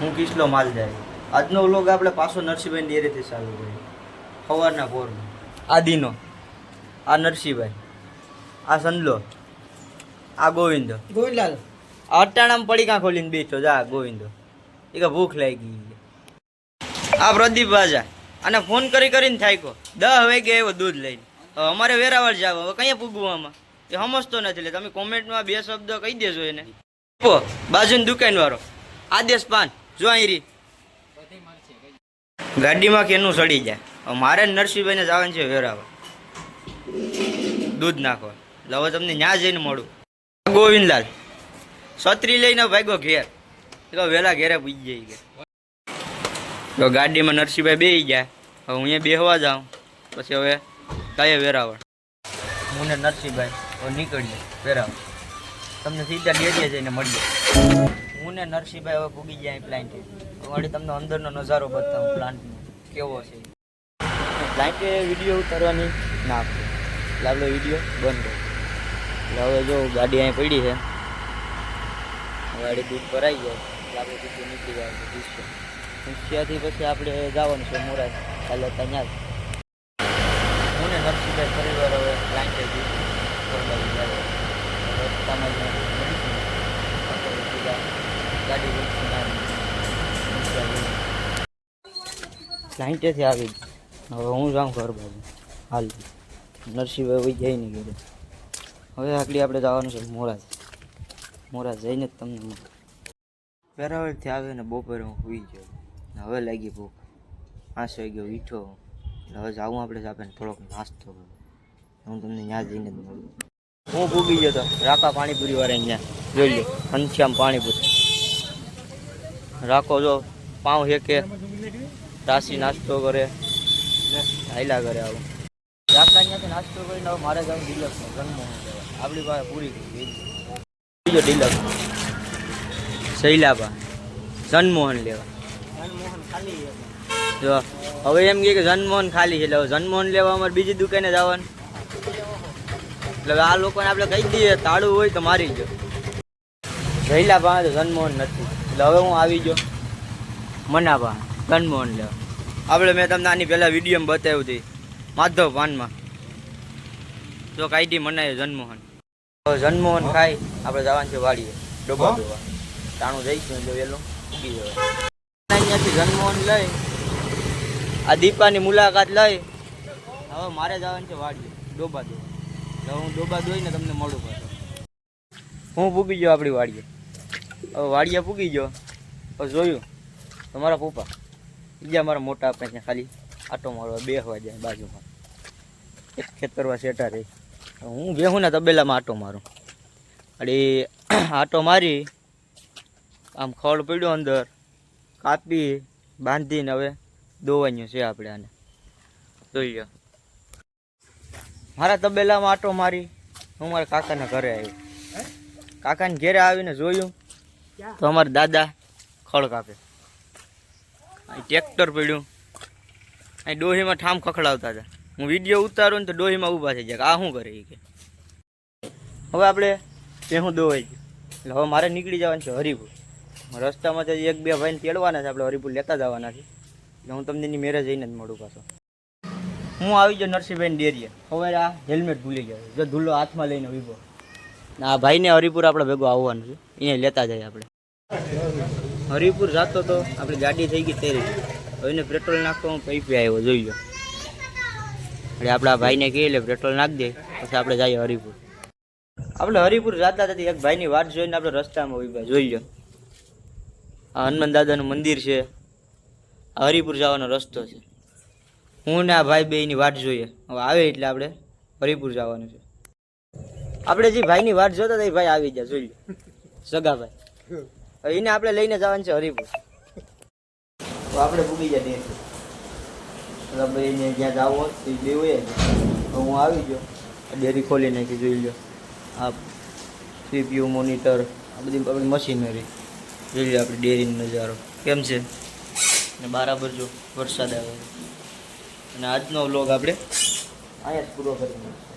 હું કિસલો માલ જાય. આજનો વ્લોગ આપણે પાછો નરસિંહભાઈ ડેરેથી ચાલુ કર્યો સવારના પોરમાં આદિનો આ નરસિંહભાઈ. આ સંદલો. આ ગોવિંદ. ગોવિંદલાલ. આ અટાણામાં પડીકા ખોલીને બેઠો? જા ગોવિંદો. એ કે ભૂખ લાગી ગઈ. આ પ્રદીપ બાજા અને ફોન કરી કરીને થાક્યો. દહ વાગે આવ્યો દૂધ લઈને. હવે અમારે વેરાવળ જાવ. હવે કયા પૂગવું આમાં? એ સમજતો નથી. એટલે તમે કોમેન્ટમાં બે શબ્દ કહી દેજો એને. બાજુની દુકાનવાળો. આદેશ પાન. જો અહીં રી ગાડીમાં કેનું સડી જાય? મારે નરસિંહભાઈને જવાનું છે વેરાવળ દૂધ નાખો એટલે હવે તમને ન્યા જઈને મળું. ગોવિંદલાલ. છત્રી લઈને ભાગ્યો ઘેર. તો વહેલા ઘેરે પૂજી જાય ગયા તો ગાડીમાં નરસિંહભાઈ બેસી ગયા. હવે હું અહીંયા બેહવા જાઉં. પછી હવે કાંઈ વેરાવળ હું ને નરસિંહભાઈ નીકળીએ વેરાવળ તમને સીધા ડેરીએ જઈને મળીએ. હું ને નરસિંહભાઈ હવે પૂગી ગયા પ્લાન્ટ વળી તમને અંદરનો નજારો બતાવું પ્લાન્ટનો કેવો છે? પ્લાન્ટે વીડિયો ઉતારવાની. ના, એટલે આપણે વીડિયો બંધ એટલે હવે જો ગાડી અહીં પડી છે. ગાડી દૂધ ભરાઈ જાય. એટલે સીધું નીકળી જાય દૃશ્ય દૃશ્યથી પછી આપણે જવાનું છે મોરાજ કાલે ત્યાં હું ને નરસિંહભાઈ પરિવાર હવે ક્લાઇન્ટ રસ્તામાં જ મળીશું. આપણે સીધા રોકીને આવી. જ. હવે હું જાઉં ઘર બાજુ. હાલ. નરસિંહભાઈ જઈ નહીં ગયો હવે આગળ આપણે જવાનું છે મોરાજ મોરાજ જઈને જ તમને મળું. વેરાવળથી આવે ને બપોરે હું સુઈ ગયો. હવે લાગી ભૂખ. પાંચ વાગ્યો વીઠો હવે જાઉં આપણે આપણે થોડોક નાસ્તો હું તમને ત્યાં જઈને જ હું ભૂગી ગયો તો. રાકા પાણીપુરી વાળા અહીંયા. જોઈ લો. ઘનશ્યામ પાણીપુરી. રાખો જો, પાઉં હેકે રાશી નાસ્તો કરે. હાઈલા કરે આવું. બીજો ડિલક્સ શૈલાબા. જનમોહન લેવા. ખાલી જો, હવે એમ કે જનમોહન ખાલી છે, એટલે જનમોહન લેવા અમારે બીજી દુકાને જવાનું. એટલે આ લોકોને આપણે કહી દઈએ, તાળું હોય તો મારી ગયો જયલા પાસે જનમોહન નથી. એટલે હવે હું આવી ગયો. મનાવા કનમોહન જનમોહન લેવા આપણે મેં તમને આની પહેલાં વિડીયોમાં બતાવ્યું હતી. માધવ પાનમાં જો કાયદી મનાય જનમોહન. જનમોહન ખાઈ આપણે જવાનું છે વાડીએ. ડોબા ડોબા. તાણું જઈશું એટલે વહેલું. ઉગી જવાય અહીંયાથી જનમોહન લઈ આ દીપાની મુલાકાત લઈ. હવે મારે જવાનું છે વાડીએ ડોબા ડોબા. હું ડોબા દોઈને તમને મળું પાછો. હું ભૂગી ગયો આપણી વાડીએ. હવે વાડીએ પૂગી ગયો. પછી જોયું મારા પપ્પા. બીજા મારા મોટા આપણે ત્યાં ખાલી આટો મારવા બેસવા જાય બાજુમાં. એક ખેતરવા સેટા રહી. હું બેહું ને તબેલામાં આટો મારું. અડી આટો મારી, આમ ખડ પડ્યો અંદર, કાપી, બાંધીને હવે દોવાનું છે આપણે આને. જોઈ લો મારા તબેલામાં આટો મારી. હું મારા કાકાના ઘરે આવ્યો કાકાને ઘેરે આવીને જોયું. તો અમારા દાદા ખડ કાપે. અહીં ટ્રેક્ટર પડ્યું. અહીં ડોહીમાં ઠામ ખખડાવતા હતા. હું વીડિયો ઉતારું ને તો ડોહીમાં ઊભા થઈ જાય આ શું કરે એ કે. હવે આપણે તે હું દોવાઈ ગયું એટલે હવે મારે નીકળી જવાનું છે હરિપુર. રસ્તામાં તો એક બે ભાઈને તેડવાના છે, આપણે હરિપુર લેતા જવાના છે. એટલે હું તમને એની મેરેજ જઈને જ મળું પાછો. હું આવી ગયો નરસિંહભાઈની ડેરીએ. હવે આ હેલ્મેટ ભૂલી ગયો. જો ધૂલો હાથમાં લઈને ને આ ભાઈને હરિપુર આપણે ભેગો આવવાનું છે. અહીંયા લેતા જઈએ આપણે. હરિપુર જાતો તો આપણી ગાડી થઈ ગઈ તેરી. હવે એને પેટ્રોલ નાખતો હું પૈપી આવ્યો, જોઈ એટલે આપણા ભાઈને કહીએ એટલે પેટ્રોલ નાખી દે, પછી આપણે જઈએ હરિપુર. આપણે હરિપુર જતા હતા, એક ભાઈની વાત જોઈને આપણે રસ્તામાં ઊભા જોઈ લો. આ હનુમાન દાદાનું મંદિર છે. આ હરિપુર જવાનો રસ્તો છે. હું ને આ ભાઈ બેની વાટ જોઈએ. હવે આવે એટલે આપણે હરિપુર જવાનું છે. આપણે જે ભાઈની વાટ જોતા હતા એ ભાઈ આવી ગયા જોઈ લો સગાભાઈ. હવે એને આપણે લઈને જવાનું છે હરિપુર. તો આપણે પૂગી ગયા ડેરી ભાઈને જ્યાં જવું હોય તે હોય તો હું આવી ગયો. ડેરી ખોલી નાખી જોઈ લો આ સીપીયુ મોનિટર આ બધી આપણી મશીનરી જોઈ લો આપણે ડેરીનો નજારો. કેમ છે? ને બરાબર જો વરસાદ આવે અને આજનો વ્લોગ આપણે અહીંયા જ પૂરો કરી